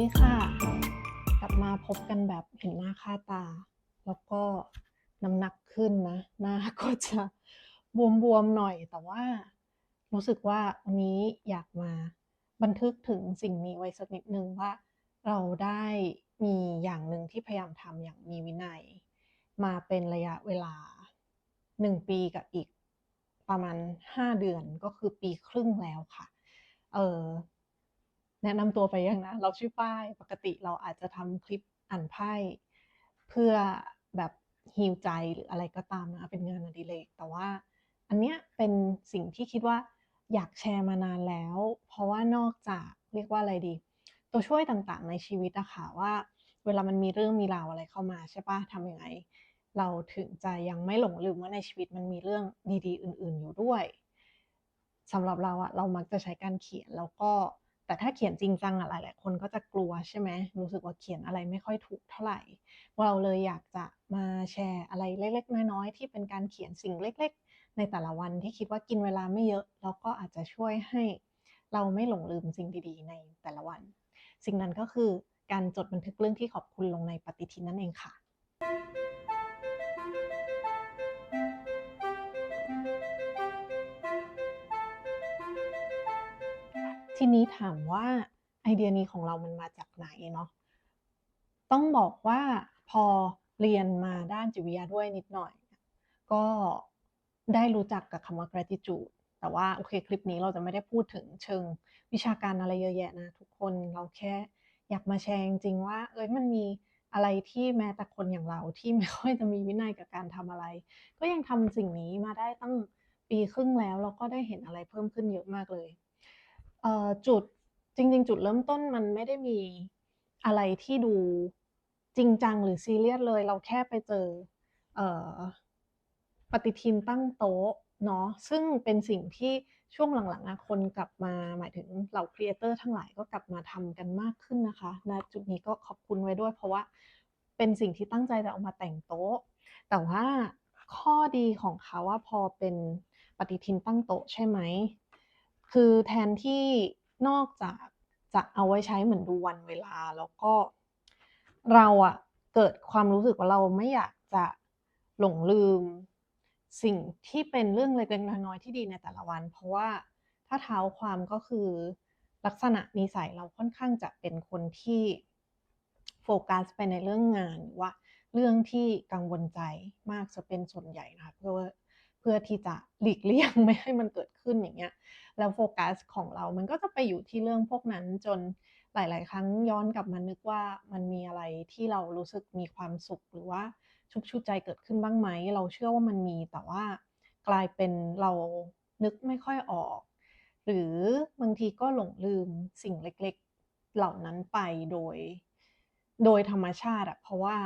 กลับกันแบบเห็นหน้าค่าตา แล้วก็น้ำหนักขึ้นนะ หน้าก็จะบวมๆหน่อย แต่ว่ารู้สึกว่าวันนี้อยากมาบันทึกถึงสิ่งนี้ไว้สักนิดนึงว่า เราได้มีอย่างหนึ่งที่พยายามทำอย่างมีวินัย มาเป็นระยะเวลา1ปีกับอีกประมาณ 5 เดือนก็คือปีครึ่งแล้วค่ะ เออ แนะนำตัวไปยังนะ เราชื่อป้ายปกติเราอาจจะทำคลิปอ่านไพ่เพื่อแบบฮีลใจหรืออะไรก็ตามนะเป็นงานอดิเรกแต่ว่าอันเนี้ยเป็นสิ่งที่คิดว่าอยากแชร์มานานแล้ว เพราะว่านอกจากเรียกว่าอะไรดี ตัวช่วยต่างๆในชีวิตอะค่ะว่า เวลามันมีเรื่องมีราวอะไรเข้ามาใช่ปล่าทำยังไง เราถึงจะยังไม่หลงลืมว่าในชีวิตมันมีเรื่องดีๆ อื่น ๆ อยู่ด้วยสำหรับเราอะเรามักจะใช้การเขียนแล้วก็ แต่ถ้าเขียนจริงจังอะหลายๆคนก็จะกลัวใช่ไหมรู้สึกว่าเขียนอะไรไม่ค่อยถูกเท่าไหร่เราเลยอยากจะมาแชร์อะไรเล็กๆ น้อยๆ ที่เป็นการเขียนสิ่งเล็ก ๆ ในแต่ละวันที่คิดว่ากินเวลาไม่เยอะ แล้วก็อาจจะช่วยให้เราไม่หลงลืมสิ่งดีๆ ในแต่ละวัน สิ่งนั้นก็คือการจดบันทึกเรื่องที่ขอบคุณลงในปฏิทินนั่นเองค่ะ ทีนี้ถามว่าไอเดียนี้ของเรามันมาจากไหนเนาะต้องบอกว่าพอเรียนมาด้านจิตวิทยาด้วยนิดหน่อย ก็ได้รู้จักกับคำว่า gratitude แต่ว่าโอเคคลิปนี้เราจะไม่ได้พูดถึงเชิงวิชาการอะไรเยอะแยะนะทุกคนเราแค่อยากมาแชร์จริงว่าเฮ้ยมันมีอะไรที่แม้แต่คนอย่างเราที่ไม่ค่อยจะมีวินัยกับการทำอะไร ก็ยังทำสิ่งนี้มาได้ตั้งปีครึ่งแล้วแล้วก็ได้เห็นอะไรเพิ่มขึ้นเยอะมากเลย เอ่อจุดจริง ๆ จุดเริ่มต้นมันไม่ได้มีอะไรที่ดูจริงจังหรือซีเรียสเลย เราแค่ไปเจอ เอ่อ ปฏิทินตั้งโต๊ะเนาะซึ่งเป็นสิ่งที่ช่วงหลังๆอะคนกลับมาหมายถึงเหล่าครีเอเตอร์ทั้งหลายก็กลับมาทำกันมากขึ้นนะคะณจุดนี้ก็ขอบคุณไว้ด้วย เพราะว่าเป็นสิ่งที่ตั้งใจจะเอามาแต่งโต๊ะ แต่ว่าข้อดีของเขาอะพอเป็นปฏิทินตั้งโต๊ะใช่ไหม คือแทนที่นอกจากจะเอาไว้ใช้เหมือนดูวันเวลาแล้วก็เราอะเกิดความรู้สึกว่าเราไม่อยากจะหลงลืม สิ่งที่เป็นเรื่องเล็กๆน้อยๆที่ดีในแต่ละวัน เพราะว่าถ้าเท้าความก็คือลักษณะนิสัยเราค่อนข้างจะเป็นคนที่โฟกัสไปในเรื่องงานว่าเรื่องที่กังวลใจมากจะเป็นส่วนใหญ่นะคะเพื่อว่า เพื่อที่จะหลีกเลี่ยงไม่ให้มันเกิดขึ้นอย่างเงี้ยแล้วโฟกัสของเรามันก็จะไปอยู่ที่เรื่องพวกนั้นจนหลาย ๆ ครั้งย้อนกลับมานึกว่ามันมีอะไรที่เรารู้สึกมีความสุขหรือว่าชุบชูใจเกิดขึ้นบ้างไหม เราเชื่อว่ามันมีแต่ว่ากลายเป็นเรานึกไม่ค่อยออก หรือบางทีก็หลงลืมสิ่งเล็ก ๆ เหล่านั้นไปโดย โดยธรรมชาติอะเพราะว่า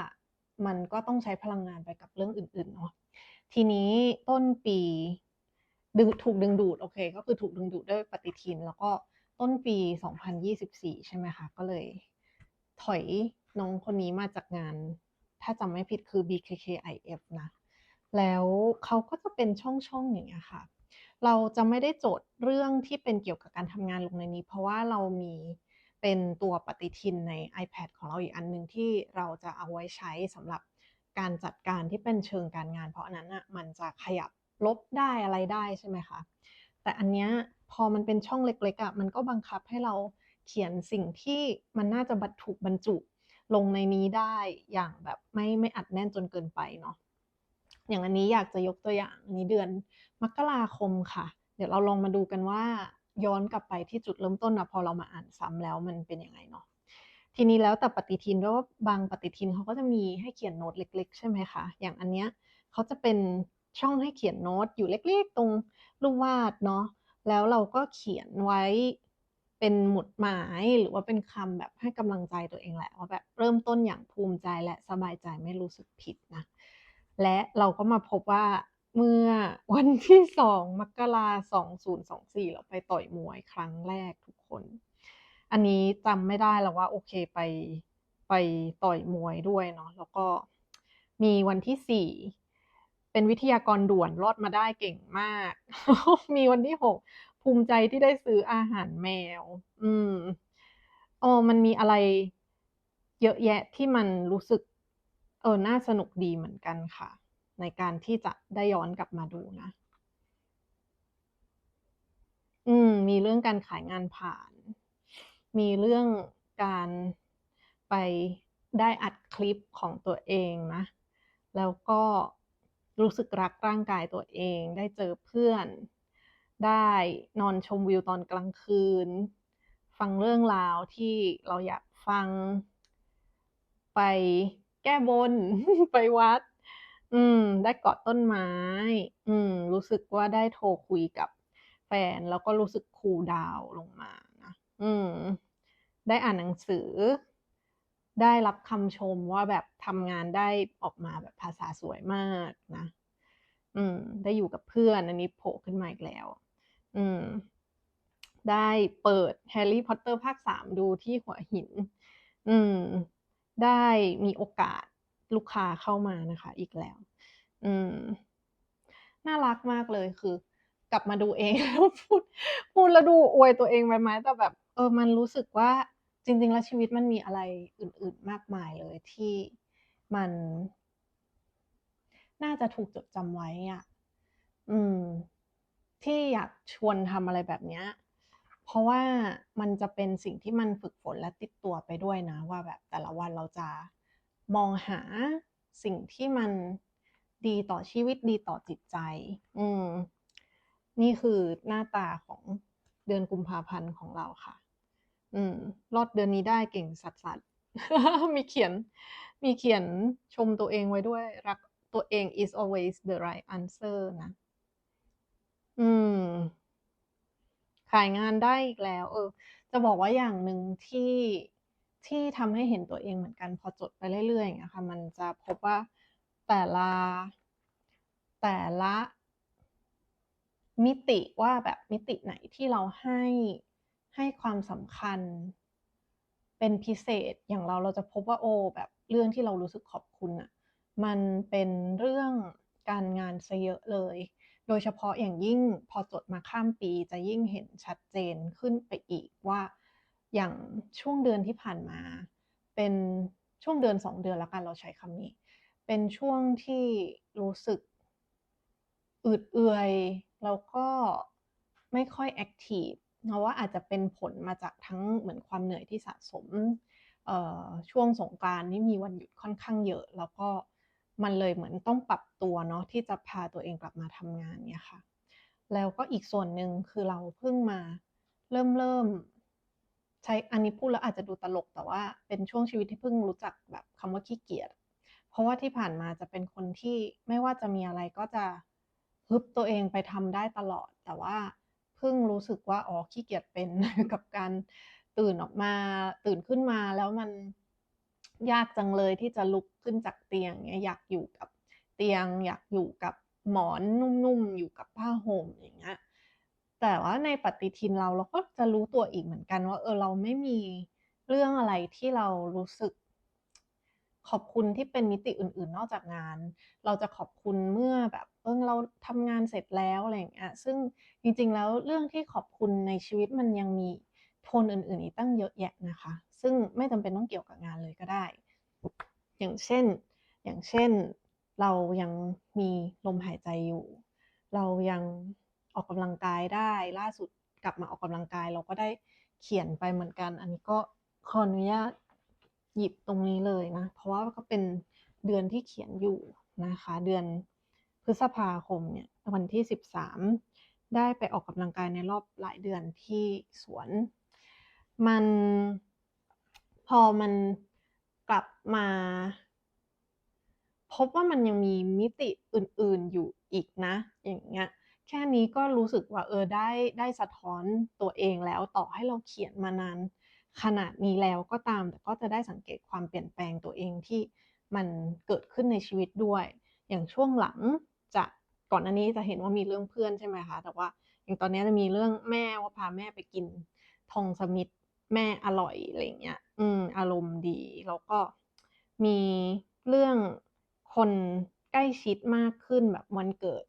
มันก็ต้องใช้พลังงานไปกับเรื่องอื่น ๆ เนาะ ทีนี้ต้นปีดึงถูกดึงดูดโอเค ก็คือถูกดึงดูดด้วยปฏิทิน แล้วก็ต้นปี 2024 ใช่ไหมคะ ก็เลย ถอยน้องคนนี้มาจากงาน ถ้าจำไม่ผิดคือ BKKIF นะ แล้วเขาก็จะเป็นช่องๆอย่างเงี้ยค่ะ เราจะไม่ได้โจทย์เรื่องที่เป็นเกี่ยวกับการทำงานลงในนี้ เพราะว่าเรามีเป็นตัวปฏิทินใน iPad ของเราอีกอันหนึ่งที่เราจะเอาไว้ใช้สำหรับ การจัดการที่เป็นเชิงการงาน เพราะนั้นน่ะมันจะขยับลบได้อะไรได้ใช่ไหมคะแต่อันเนี้ยพอมันเป็นช่องเล็กๆอะมันก็บังคับให้เราเขียนสิ่งที่มันน่าจะบัดถูกบรรจุลงในนี้ได้อย่างแบบไม่ไม่อัดแน่นจนเกินไปเนาะอย่างอันนี้อยากจะยกตัวอย่างอันนี้เดือนมกราคมค่ะ เดี๋ยวเราลองมาดูกันว่าย้อนกลับไปที่จุดเริ่มต้นอะพอเรามาอ่านซ้ำแล้วมันเป็นยังไงเนาะ ทีนี้แล้วแต่ปฏิทินด้วยว่าบางปฏิทินเขาก็จะมีให้เขียนโน้ตเล็ก ๆ ใช่ไหมคะ อย่างอันเนี้ยเขาจะเป็นช่องให้เขียนโน้ตอยู่เล็กๆ ตรงรูปวาดเนาะ แล้วเราก็เขียนไว้เป็นหมุดหมายหรือว่าเป็นคำแบบให้กำลังใจตัวเองแหละว่าแบบเริ่มต้นอย่างภูมิใจและสบายใจไม่รู้สึกผิดนะ และเราก็มาพบว่าเมื่อวันที่ 2 มกราคม 2024 เราไปต่อยมวยครั้งแรกทุกคน อันนี้จำไม่ได้แล้วว่าโอเคไปไปต่อยมวยด้วยเนาะแล้วก็มีวันที่4เป็นวิทยากรด่วนรอดมาได้เก่งมาก มีวันที่6ภูมิใจที่ได้ซื้ออาหารแมว อืมเออมันมีอะไรเยอะแยะที่มันรู้สึก เออ น่าสนุกดีเหมือนกันค่ะ ในการที่จะได้ย้อนกลับมาดูนะ อืม มีเรื่องการขายงานผ่าน มีเรื่องการไปได้อัดคลิปของตัวเองนะ แล้วก็รู้สึกรักร่างกายตัวเอง ได้เจอเพื่อน ได้นอนชมวิวตอนกลางคืน ฟังเรื่องราวที่เราอยากฟัง ไปแก้บน ไปวัด อืม ได้เกาะต้นไม้ อืม รู้สึกว่าได้โทรคุยกับแฟน แล้วก็รู้สึกคูลดาวลงมา อืม ได้อ่านหนังสือ ได้รับคำชมว่าแบบทำงานได้ออกมาแบบภาษาสวยมากนะ อืม ได้อยู่กับเพื่อนอันนี้โผล่ขึ้นมาอีกแล้ว อืม ได้เปิด Harry Potter ภาค3ดูที่หัวหิน อืม ได้มีโอกาสลูกค้าเข้ามานะคะ อีกแล้ว อืม น่ารักมากเลยคือ กลับมาดูเองแล้วพูดพูดแล้วดูอวยตัวเองไปไหมแต่แบบ เออ มันรู้สึกว่าจริง ๆ แล้วชีวิตมันมีอะไรอื่น ๆ มากมายเลยที่มัน น่าจะถูกจดจำไว้อะ อืม ที่อยากชวนทำอะไรแบบเนี้ย เพราะว่ามันจะเป็นสิ่งที่มันฝึกฝนและติดตัวไปด้วยนะว่าแบบแต่ละวันเราจะมองหาสิ่งที่มันดีต่อชีวิตดีต่อจิตใจ อืม นี่คือหน้าตาของเดือนกุมภาพันธ์ของเราค่ะ อืม รอดเดือนนี้ได้เก่งสัสๆมีเขียน มีเขียนชมตัวเองไว้ด้วย รักตัวเอง is always the right answer นะ อืม ขายงานได้อีกแล้ว เออ จะบอกว่าอย่างหนึ่งที่ที่ทำให้เห็นตัวเองเหมือนกันพอจดไปเรื่อยๆอย่างเงี้ยค่ะ มันจะพบว่าแต่ละแต่ละมิติว่าแบบมิติไหนที่เราให้ ให้ความสำคัญ เป็นพิเศษอย่างเราเราจะพบว่าโอ้แบบเรื่องที่เรารู้สึกขอบคุณน่ะมันเป็นเรื่องการงานเสียเยอะเลย โดยเฉพาะอย่างยิ่งพอจดมาข้ามปีจะยิ่งเห็นชัดเจนขึ้นไปอีกว่าอย่างช่วงเดือนที่ผ่านมา เป็นช่วงเดือน2เดือนล้วกันเราใช้คำนี้ เป็นช่วงที่รู้สึกอืดเอื่อยแล้วก็ไม่ค่อยแอ็กทิฟ เราว่าอาจจะเป็นผลมาจากทั้งเหมือนความเหนื่อยที่สะสมช่วงสงกรานนี่มีวันหยุดค่อนข้างเยอะ แล้วก็มันเลยเหมือนต้องปรับตัวเนาะที่จะพาตัวเองกลับมาทำงานเนี่ยค่ะ แล้วก็อีกส่วนหนึ่งคือเราเพิ่งมาเริ่มเริ่มใช้อันนี้พูดแล้วอาจจะดูตลกแต่ว่าเป็นช่วงชีวิตที่เพิ่งรู้จักแบบคำว่าขี้เกียจเพราะว่าที่ผ่านมาจะเป็นคนที่ไม่ว่าจะมีอะไรก็จะฮึบตัวเองไปทำได้ตลอด แต่ว่า พิ่งรู้สึกว่าอ๋อขี้เกียจเป็นกับการตื่นออกมาตื่นขึ้นมาแล้วมันยากจังเลยที่จะลุกขึ้นจากเตียงเงี้ยอยากอยู่กับเตียง อยากอยู่กับหมอนนุ่มๆอยู่กับผ้าห่มอย่างเงี้ยแต่ว่าในปฏิทินเราเราก็จะรู้ตัวอีกเหมือนกันว่า เออเราไม่มีเรื่องอะไรที่เรารู้สึก ขอบคุณที่เป็นมิติอื่นๆ นอกจากงาน เราจะขอบคุณเมื่อแบบเออเราทำงานเสร็จแล้วอะไรอย่างเงี้ยซึ่งจริงๆแล้วเรื่องที่ขอบคุณในชีวิตมันยังมีโทนอื่น ๆ อีกตั้งเยอะแยะนะคะ ซึ่งไม่จำเป็นต้องเกี่ยวกับงานเลยก็ได้ อย่างเช่น อย่างเช่นเรายังมีลมหายใจอยู่ เรายังออกกำลังกายได้ ล่าสุดกลับมาออกกำลังกาย เราก็ได้เขียนไปเหมือนกัน อันนี้ก็ขออนุญาต หยิบตรงนี้เลยนะ เพราะว่าก็เป็นเดือนที่เขียนอยู่นะคะ เดือนพฤษภาคมเนี่ยวันที่ 13 ได้ไปออกกำลังกายในรอบหลายเดือนที่สวน มันพอมันกลับมา พบว่ามันยังมีมิติอื่นๆอยู่อีกนะ อย่างเงี้ยแค่นี้ก็รู้สึกว่าเออได้ได้สะท้อนตัวเองแล้วต่อให้เราเขียนมานาน ขนาดนี้แล้วก็ตาม แต่ก็จะได้สังเกตความเปลี่ยนแปลงตัวเองที่มันเกิดขึ้นในชีวิตด้วย อย่างช่วงหลังจะก่อนหน้านี้จะเห็นว่ามีเรื่องเพื่อนใช่ไหมคะ แต่ว่าอย่างตอนนี้จะมีเรื่องแม่ว่าพาแม่ไปกินทองสมิธแม่อร่อยอะไรเงี้ย อืม อารมณ์ดี แล้วก็มีเรื่องคนใกล้ชิดมากขึ้นแบบวันเกิด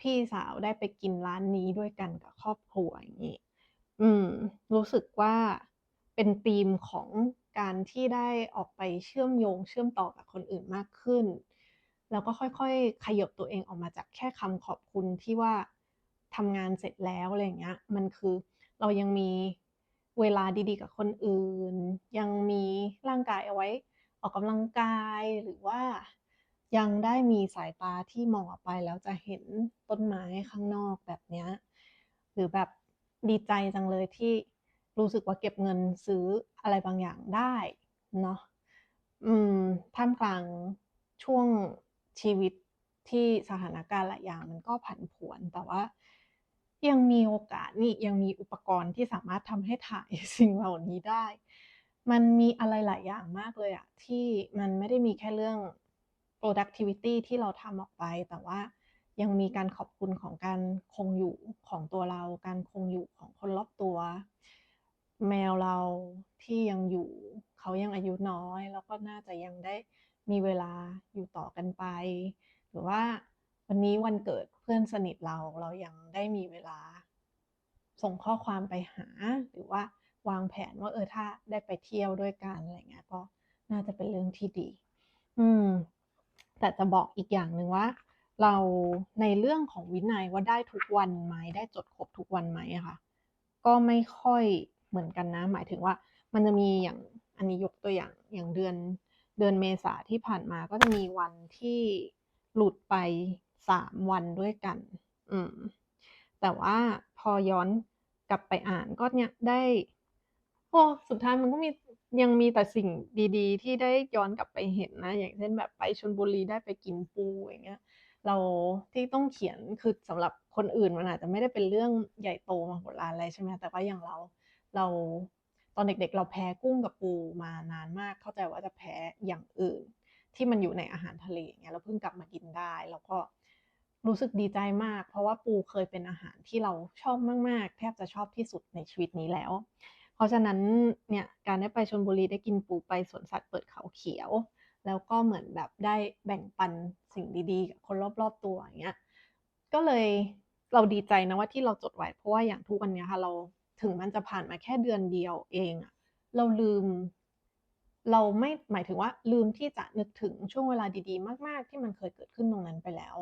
พี่สาวได้ไปกินร้านนี้ด้วยกันกับครอบครัวอย่างงี้ อืม รู้สึกว่า เป็นธีมของการที่ได้ออกไปเชื่อมโยง เชื่อมต่อกับคนอื่นมากขึ้น แล้วก็ค่อยๆ ขยบตัวเองออกมาจากแค่คำขอบคุณที่ว่าทำงานเสร็จแล้วอะไรเงี้ย มันคือเรายังมีเวลาดีๆ กับคนอื่น ยังมีร่างกายเอาไว้ ออกกำลังกายหรือว่ายังได้มีสายตาที่มองออกไปแล้วจะเห็นต้นไม้ข้างนอกแบบเนี้ยหรือแบบดีใจจังเลยที่ รู้สึกว่าเก็บเงินซื้ออะไรบางอย่างได้เนาะอืมท่ามกลางช่วงชีวิตที่สถานการณ์หลายอย่างมันก็ผันผวนแต่ว่ายังมีโอกาสนี่ยังมีอุปกรณ์ที่สามารถทำให้ถ่ายสิ่งเหล่านี้ได้ มันมีอะไรหลายอย่างมากเลยอะที่มันไม่ได้มีแค่เรื่อง productivity ที่เราทำออกไป แต่ว่ายังมีการขอบคุณของการคงอยู่ของตัวเรา การคงอยู่ของคนรอบตัว แมวเราที่ยังอยู่ เขายังอายุน้อย แล้วก็น่าจะยังได้มีเวลาอยู่ต่อกันไป หรือว่าวันนี้วันเกิดเพื่อนสนิทเราเรายังได้มีเวลา ส่งข้อความไปหา หรือว่าวางแผนว่าเออถ้าได้ไปเที่ยวด้วยกันอะไรเงี้ยก็น่าจะเป็นเรื่องที่ดี อืม แต่จะบอกอีกอย่างหนึ่งว่า เราในเรื่องของวินัยว่าได้ทุกวันไหมได้จดครบทุกวันไหมอะค่ะก็ไม่ค่อย เหมือนกันนะ หมายถึงว่ามันจะมีอย่างอันนี้ยกตัวอย่างอย่างเดือนเดือนเมษาที่ผ่านมาก็จะมีวันที่หลุดไป3วันด้วยกัน อืม แต่ว่าพอย้อนกลับไปอ่านก็เนี่ยได้ โอ้สุดท้ายมันก็มียังมีแต่สิ่งดี ๆ ที่ได้ย้อนกลับไปเห็นนะ อย่างเช่นแบบไปชลบุรีได้ไปกินปูอย่างเงี้ย เราที่ต้องเขียนคือสำหรับคนอื่นมันอาจจะไม่ได้เป็นเรื่องใหญ่โตมโหฬารอะไรใช่ไหมแต่ว่าอย่างเรา เราตอนเด็กๆ เราแพ้กุ้งกับปูมานานมาก เข้าใจว่าจะแพ้อย่างอื่น ที่มันอยู่ในอาหารทะเลอย่างเงี้ยเราเพิ่งกลับมากินได้ แล้วก็รู้สึกดีใจมาก เพราะว่าปูเคยเป็นอาหารที่เราชอบมากๆ แทบจะชอบที่สุดในชีวิตนี้แล้ว เพราะฉะนั้นเนี่ยการได้ไปชลบุรีได้กินปูไปสวนสัตว์เปิดเขาเขียว แล้วก็เหมือนแบบได้แบ่งปันสิ่งดีๆ กับคนรอบๆตัวอย่างเงี้ยก็เลยเราดีใจนะว่าที่เราจดไว้เพราะว่าอย่างทุกวันนี้ค่ะเรา ถึงมันจะผ่านมาแค่เดือนเดียวเองอะเราลืม เราไม่หมายถึงว่า ลืมที่จะนึกถึงช่วงเวลาดีๆ มาก ๆ ที่มันเคยเกิดขึ้นตรงนั้นไปแล้ว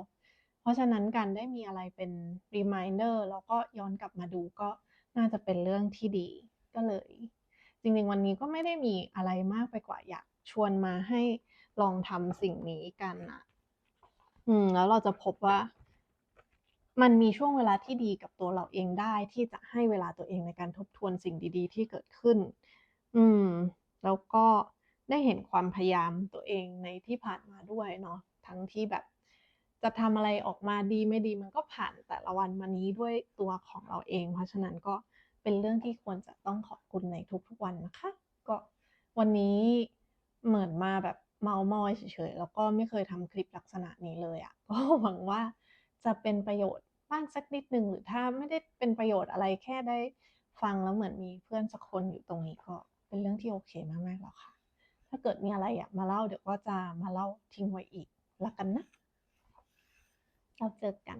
เพราะฉะนั้นการได้มีอะไรเป็น reminder แล้วก็ย้อนกลับมาดูก็น่าจะเป็นเรื่องที่ดีก็เลย จริง ๆ วันนี้ก็ไม่ได้มีอะไรมากไปกว่าอยากชวนมาให้ลองทำสิ่งนี้กันนะอืมแล้วเราจะพบว่า มันมีช่วงเวลาที่ดีกับตัวเราเองได้ ที่จะให้เวลาตัวเองในการทบทวนสิ่งดี ๆ ที่เกิดขึ้น อืม แล้วก็ได้เห็นความพยายามตัวเองในที่ผ่านมาด้วยเนาะทั้งที่แบบ จะทำอะไรออกมาดีไม่ดีมันก็ผ่านแต่ละวันมานี้ด้วยตัวของเราเอง เพราะฉะนั้นก็เป็นเรื่องที่ควรจะต้องขอบคุณในทุกๆวันนะคะ ก็วันนี้เหมือนมาแบบเมามอยเฉยๆแล้วก็ไม่เคยทำคลิปลักษณะนี้เลยอะก็หวังว่าจะเป็นประโยชน์ บ้างสักนิดหนึ่งหรือถ้าไม่ได้เป็นประโยชน์อะไรแค่ได้ฟังแล้วเหมือนมีเพื่อนสักคนอยู่ตรงนี้ก็เป็นเรื่องที่โอเคมากๆแล้วค่ะ ถ้าเกิดมีอะไรอยากมาเล่าเดี๋ยวก็จะมาเล่าทิ้งไว้อีกแล้วกันนะ เราเจอกัน